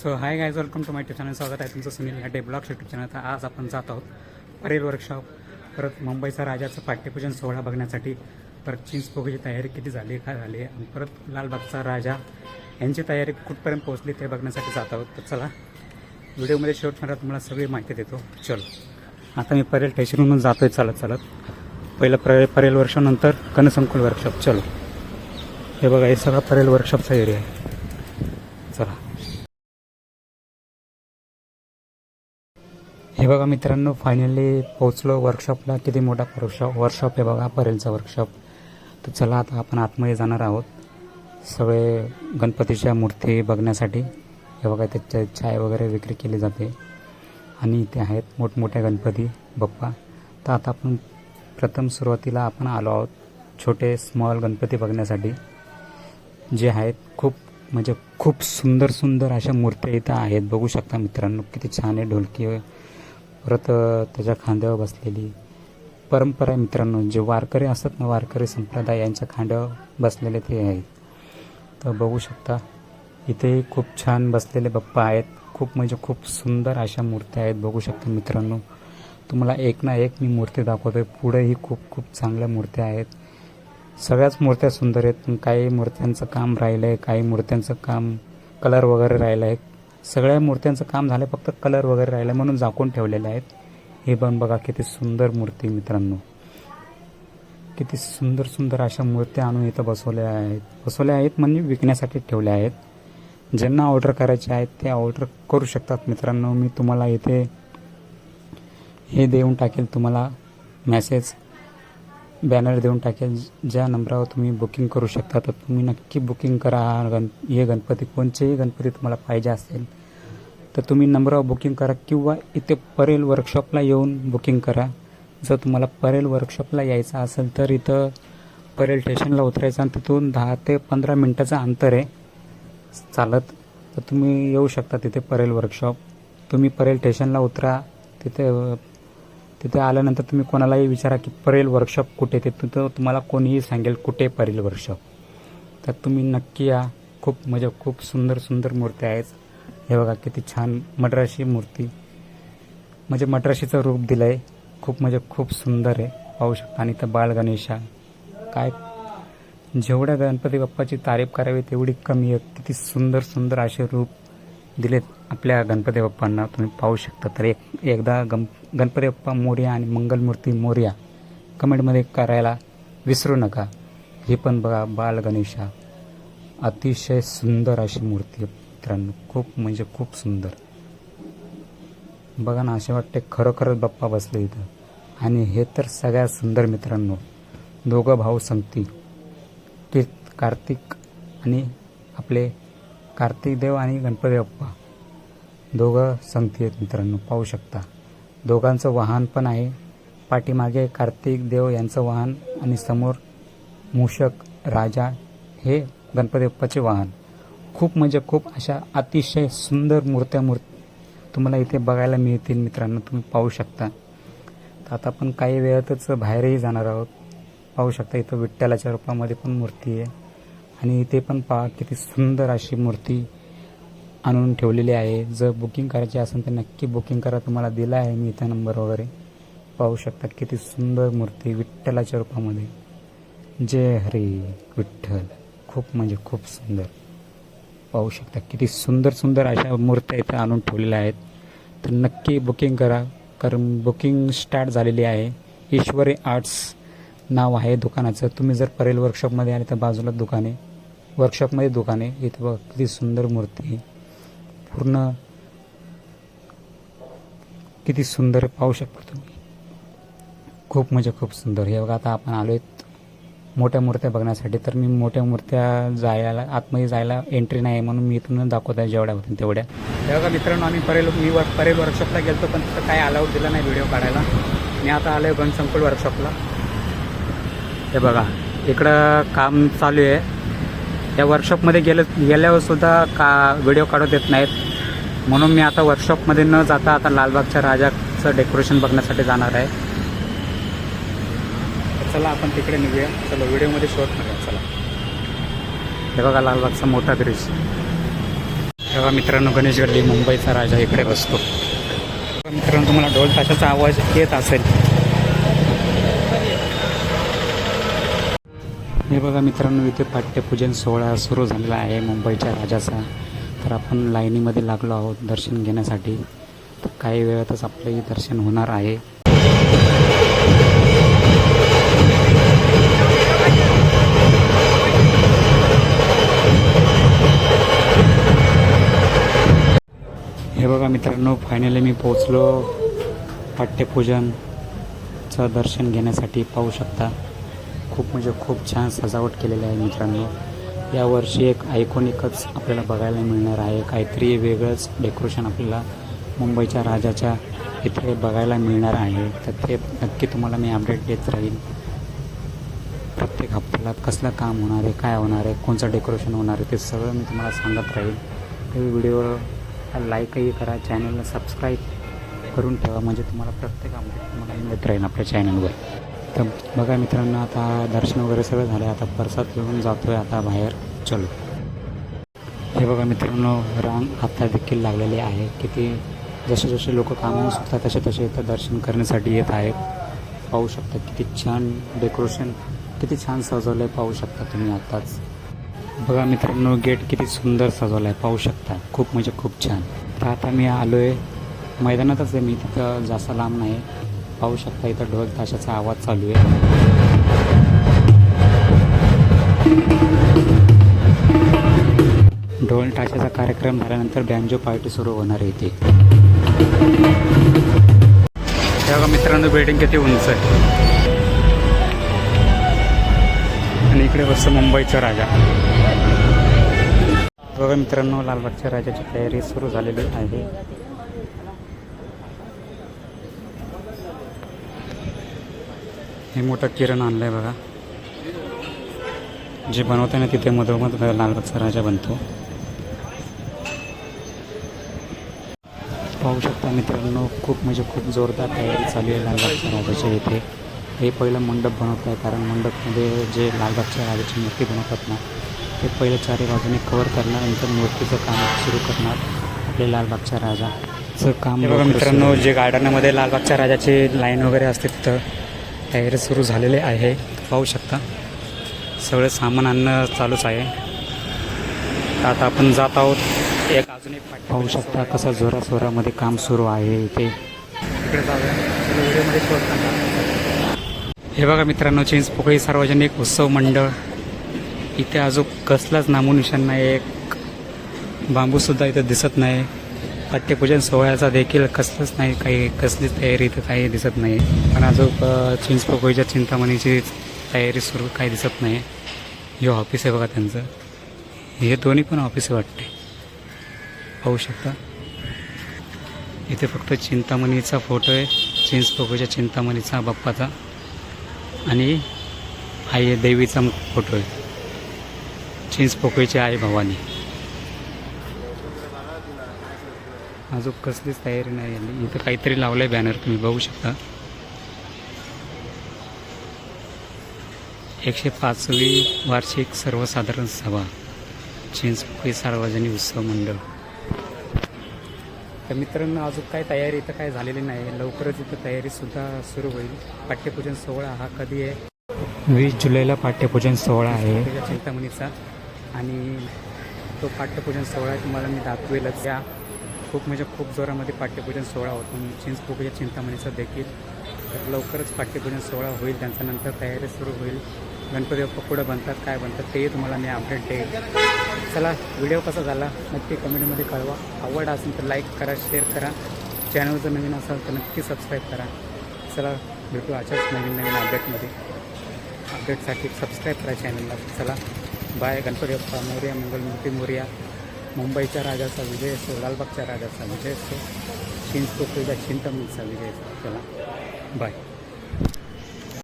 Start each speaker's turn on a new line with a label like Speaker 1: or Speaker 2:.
Speaker 1: So hi guys welcome to my tube channel स्वागत आहे तुमचं Sunil Hade blog YouTube channel तर आज आपण जात आहोत परेल वर्कशॉप परत मुंबईचा राजाचं पाठ्यपूजन सोहळा बघण्यासाठी. परत चिंचपोगीची तयारी किती झाली काय झाली? आणि परत लालबागचा राजा यांची तयारी कुठपर्यंत पोहोचली ते बघण्यासाठी जात आहोत. तर चला व्हिडिओमध्ये शेवटपर्यंत तुम्हाला सगळी माहिती देतो. चलो. आता मी परेल ठेश्वरून जातो आहे चालत चालत पहिलं परे परेल वर्षानंतर नंतर कनसंकुल वर्कशॉप चलो. हे बघा हे सगळा परेल वर्कशॉपचा एरिया आहे. चला. हे बघा मित्रांनो फायनली पोहोचलो वर्कशॉपला किती मोठा वर्कशॉप वर्कशॉप आहे बघा परेलचा वर्कशॉप तर चला आता आपण आतमध्ये जाणार आहोत. सगळे गणपतीच्या मूर्ती बघण्यासाठी. हे बघा त्याच्या चाय वगैरे विक्री केली जाते. आणि इथे आहेत मोठमोठ्या गणपती बाप्पा. तर आता आपण प्रथम सुरुवातीला आपण आलो आहोत छोटे स्मॉल गणपती बघण्यासाठी. जे आहेत खूप म्हणजे खूप सुंदर सुंदर अशा मूर्त्या इथं आहेत. बघू शकता मित्रांनो किती छान आहे ढोलकी परत त्याच्या खांद्यावर बसलेली. परंपरा आहे मित्रांनो जे वारकरी असतात ना वारकरी संप्रदाय यांच्या खांद्यावर बसलेले ते आहेत. तर बघू शकता इथे खूप छान बसलेले बाप्पा आहेत. खूप म्हणजे खूप सुंदर अशा मूर्त्या आहेत. बघू शकता मित्रांनो तुम्हाला एक ना एक मी मूर्ती दाखवतोय. पुढेही खूप खूप चांगल्या मूर्त्या आहेत. सगळ्याच मूर्त्या सुंदर आहेत काही मूर्त्यांचं काम राहिलं आहे काही मूर्त्यांचं काम कलर वगैरे राहिलं आहे सगळ्या मूर्त्यांचं काम झालं फक्त कलर वगैरे राहिलं म्हणून झाकून ठेवलेले आहेत. हे पण बघा किती सुंदर मूर्ती मित्रांनो. किती सुंदर सुंदर अशा मूर्त्या आणून इथं बसवल्या आहेत. बसवल्या आहेत म्हणजे विकण्यासाठी ठेवल्या आहेत. ज्यांना ऑर्डर करायचे आहेत ते ऑर्डर करू शकतात मित्रांनो. मी तुम्हाला इथे हे देऊन टाकेल तुम्हाला मेसेज बॅनर देऊन टाकेल ज्या नंबरावर तुम्ही बुकिंग करू शकता तर तुम्ही नक्की बुकिंग करा. हा गण हे गणपती कोणचेही गणपती तुम्हाला पाहिजे असेल तर तुम्ही नंबरावर बुकिंग करा किंवा इथे परेल वर्कशॉपला येऊन बुकिंग करा. जर तुम्हाला परेल वर्कशॉपला यायचं असेल तर इथं परेल स्टेशनला उतरायचं आणि तिथून दहा ते पंधरा मिनटाचं अंतर आहे. चालत. तर तुम्ही येऊ शकता तिथे परेल वर्कशॉप तुम्ही परेल स्टेशनला उतरा. तिथे तिथे आल्यानंतर तुम्ही कोणालाही विचारा की परेल वर्कशॉप कुठे ते तिथं तुम्हाला कोणीही सांगेल कुठे परेल वर्कशॉप तर तुम्ही नक्की या. खूप म्हणजे खूप सुंदर सुंदर मूर्त्या आहेत. हे बघा किती छान मद्राशी मूर्ती. म्हणजे मद्राशीचं रूप दिलं आहे खूप म्हणजे खूप सुंदर आहे. पाहू शकता. आणि इथं बाळ गणेशा. काय? जेवढ्या गणपती बाप्पाची तारीफ करावी तेवढी कमी आहे किती सुंदर सुंदर असे रूप दिलेत. आपल्या गणपती बाप्पांना तुम्ही पाहू शकता. तर एक एकदा गम गणपती बाप्पा मोर्या आणि मंगलमूर्ती मोर्या कमेंटमध्ये करायला विसरू नका. हे पण बघा बाल गणेशा. अतिशय सुंदर अशी मूर्ती मित्रांनो खूप म्हणजे खूप सुंदर. बघा ना असे वाटते खरोखरच बाप्पा बसले इथं. आणि हे तर सगळ्यात सुंदर मित्रांनो दोघं भाऊ संगती. की कार्तिक आणि आपले कार्तिक देव आणि गणपती बाप्पा. दोघं संगतीत आहेत मित्रांनो पाहू शकता. दोघांचं वाहन पण आहे. पाठीमागे कार्तिक देव यांचं वाहन आणि समोर मूषक राजा हे गणपती बाप्पाचे वाहन. खूप म्हणजे खूप अशा अतिशय सुंदर मूर्त्या मूर् तुम्हाला इथे बघायला मिळतील मित्रांनो तुम्ही पाहू शकता. तर आता आपण काही वेळातच बाहेरही जाणार आहोत. पाहू शकता इथं विठ्ठलाच्या रूपामध्ये पण मूर्ती आहे. आणि इथे पण पहा किती सुंदर अशी मूर्ती आणून ठेवलेली आहे. जर बुकिंग करायची असेल तर नक्की बुकिंग करा. तुम्हाला दिला आहे मी इथं नंबर वगैरे. पाहू शकता किती सुंदर मूर्ती विठ्ठलाच्या रूपामध्ये. जय हरी विठ्ठल. खूप म्हणजे खूप सुंदर. पाहू शकता किती सुंदर सुंदर अशा मूर्त्या इथं आणून ठेवलेल्या आहेत. तर नक्की बुकिंग करा. कारण बुकिंग स्टार्ट झालेली आहे. ईश्वरी आर्ट्स नाव आहे दुकानाचं. तुम्ही जर परेल वर्कशॉपमध्ये आले तर बाजूला दुकाने वर्कशॉपमध्ये दुकाने इथं बघ किती सुंदर मूर्ती आहे. पूर्ण किती सुंदर पाहू शकता तुम्ही. खूप म्हणजे खूप सुंदर. हे बघा आता आपण आलो आहेत मोठ्या मूर्त्या बघण्यासाठी. तर मी मोठ्या मूर्त्या जायला आतमध्ये जायला एंट्री नाही आहे म्हणून मी इथून दाखवत आहे जेवढ्या होतील तेवढ्या. हे बघा मित्रांनो आम्ही परेल मी वर परेल वर्कशॉपला गेलो पण तिथं काय अलाउड दिला नाही व्हिडिओ काढायला. मी आता आलो आहे गणसंकुल वर्कशॉपला हे बघा इकडं काम चालू आहे. त्या वर्कशॉपमध्ये गेलं गेल्यावर सुद्धा का व्हिडिओ काढू देत नाहीत. म्हणून मी आता वर्कशॉपमध्ये न जाता आता लालबागच्या राजाचं डेकोरेशन बघण्यासाठी जाणार आहे. चला आपण तिकडे निघूया. चला व्हिडिओमध्ये शॉर्ट नका चला. हे बघा लालबागचा मोठा ब्रिज तेव्हा मित्रांनो गणेश गल्ली मुंबईचा राजा इकडे बसतो. मित्रांनो तुम्हाला ढोल ताशाचा आवाज येत असेल. हे बघा मित्रांनो इथे पाठ्यपूजन सोहळा सुरू झालेला आहे मुंबईच्या राजाचा. तर आपण लाईनीमध्ये लागलो आहोत दर्शन घेण्यासाठी. तर काही वेळातच आपलंही दर्शन होणार आहे. हे बघा मित्रांनो फायनली मी पोचलो पाठ्यपूजनचं दर्शन घेण्यासाठी पाहू शकता. खूप म्हणजे खूप छान सजावट केलेली आहे मित्रांनो. यावर्षी एक आयकॉनिकच आपल्याला बघायला मिळणार आहे. काहीतरी वेगळंच डेकोरेशन आपल्याला मुंबईच्या राजाच्या इथे बघायला मिळणार आहे. तर ते नक्की तुम्हाला मी अपडेट देत राहील प्रत्येक हप्त्याला कसलं काम होणार आहे काय होणार आहे कोणचं डेकोरेशन होणार आहे ते सगळं मी तुम्हाला सांगत राहील ते व्हिडिओ लाईकही करा चॅनलला सबस्क्राईब करून ठेवा. म्हणजे तुम्हाला प्रत्येक अपडेट तुम्हाला मिळत राहील आपल्या चॅनलवर तर बघा मित्रांनो आता दर्शन वगैरे सगळं झालं आहे आता परसाद घेऊन जातोय आता बाहेर. चलो. हे बघा मित्रांनो रांग आता देखील लागलेली आहे. किती जसे जसे लोक कामावून सुटतात तसे तसे इथं दर्शन करण्यासाठी येत आहेत. पाहू शकता किती छान डेकोरेशन किती छान सजवलं आहे पाहू शकता तुम्ही आत्ताच बघा मित्रांनो गेट किती सुंदर सजवलं आहे पाहू शकता. खूप म्हणजे खूप छान. तर आता मी आलो आहे मैदानातच आहे मी तिथं जास्त लांब नाही. पाहू शकता इथं ढोल ताशाचा आवाज चालू आहे. ढोल ताशाचा कार्यक्रम झाल्यानंतर बँजो पार्टी सुरू होणार आहे इथे. तेव्हा मित्रांनो बिल्डिंग किती उंच आहे. आणि इकडे बसतो मुंबईचा राजा. बघा मित्रांनो लालबागच्या राजाची तयारी सुरू झालेली आहे. हे मोठं किरण आणलंय बघा. जे बनवताना तिथे मधोमध लालबागचा राजा बनतो. पाहू शकता मित्रांनो खूप म्हणजे खूप जोरदार तयारी चालू आहे लालबागच्या राजाच्या इथे. हे पहिलं मंडप बनवत आहे कारण मंडपमध्ये जे लालबागच्या राजाची मूर्ती बनवतात ना ते पहिलं चारी बाजूने कवर करणार नंतर मूर्तीचं काम सुरू करणार आपले लालबागच्या राजाचं काम बघा मित्रांनो जे गार्डनामध्ये लालबागच्या राजाची लाईन वगैरे असते तिथं तयारी सुरू झालेली आहे. पाहू शकता. सगळं सामान आणणं चालूच आहे. आता आपण जात आहोत. एक अजून एक पाहू शकता कसं जोरा जोरामध्ये काम सुरू आहे इथे. इकडे जाऊया. व्हिडिओमध्ये शोध हे बघा मित्रांनो चिंच पोकळी सार्वजनिक उत्सव मंडळ. इथे अजून कसलाच नामोनिशाण नाही एक बांबूसुद्धा इथं दिसत नाही. पाठ्यपूजन सोहळ्याचा देखील कसलंच नाही काही कसलीच तयारी इथं काही दिसत नाही. पण अजून अ, चिंच चिंतामणीची तयारी सुरू काही दिसत नाही. हे ऑफिस आहे बघा त्यांचं. हे दोन्ही पण ऑफिस वाटते. पाहू शकता. इथे फक्त चिंतामणीचा फोटो आहे चिंचपोकळीच्या चिंतामणीचा बाप्पाचा. आणि आई देवीचा फोटो आहे. चिंचपोकळीची आई भवानी. अजून कसलीच तयारी नाही झाली इथं काहीतरी लावलंय बॅनर तुम्ही बघू शकता. एकशे पाचवी वार्षिक सर्वसाधारण सभा चिंचपोकळी सार्वजनिक उत्सव मंडळ. तर मित्रांनो अजून काय तयारी इथं काय झालेली नाही. लवकरच इथं तयारीसुद्धा सुरू होईल. पाठ्यपूजन सोहळा हा कधी आहे? वीस जुलैला पाठ्यपूजन सोहळा आहे. चिंतामणीचा. आणि तो पाठ्यपूजन सोहळा तुम्हाला मी दाखवेलच. या खूप म्हणजे खूप जोरामध्ये पाठ्यपूजन सोहळा होतो. चिंचपोकळीच्या चिंतामणीचा देखील. तर लवकरच पाठ्यपूजन सोहळा होईल त्यांच्या नंतर तयारी सुरू होईल. गणपती बाप्पा पुढं बनतात काय बनतात तेही तुम्हाला मी अपडेट देईल चला व्हिडिओ कसा झाला नक्की कमेंटमध्ये कळवा. आवड असेल तर लाईक करा शेअर करा. चॅनल जर नवीन असाल तर नक्की सबस्क्राईब करा. चला भेटू अशाच नवीन नवीन अपडेटमध्ये अपडेटसाठी सबस्क्राईब करा चॅनलला चला बाय गणपती बाप्पा मोर्या मंगलमूर्ती मोर्या. मुंबईच्या राजाचा विजय असतो लालबागच्या राजाचा विजय असो चिंचपोकळीच्या चिंतामणीचा विजय असतो. चला. बाय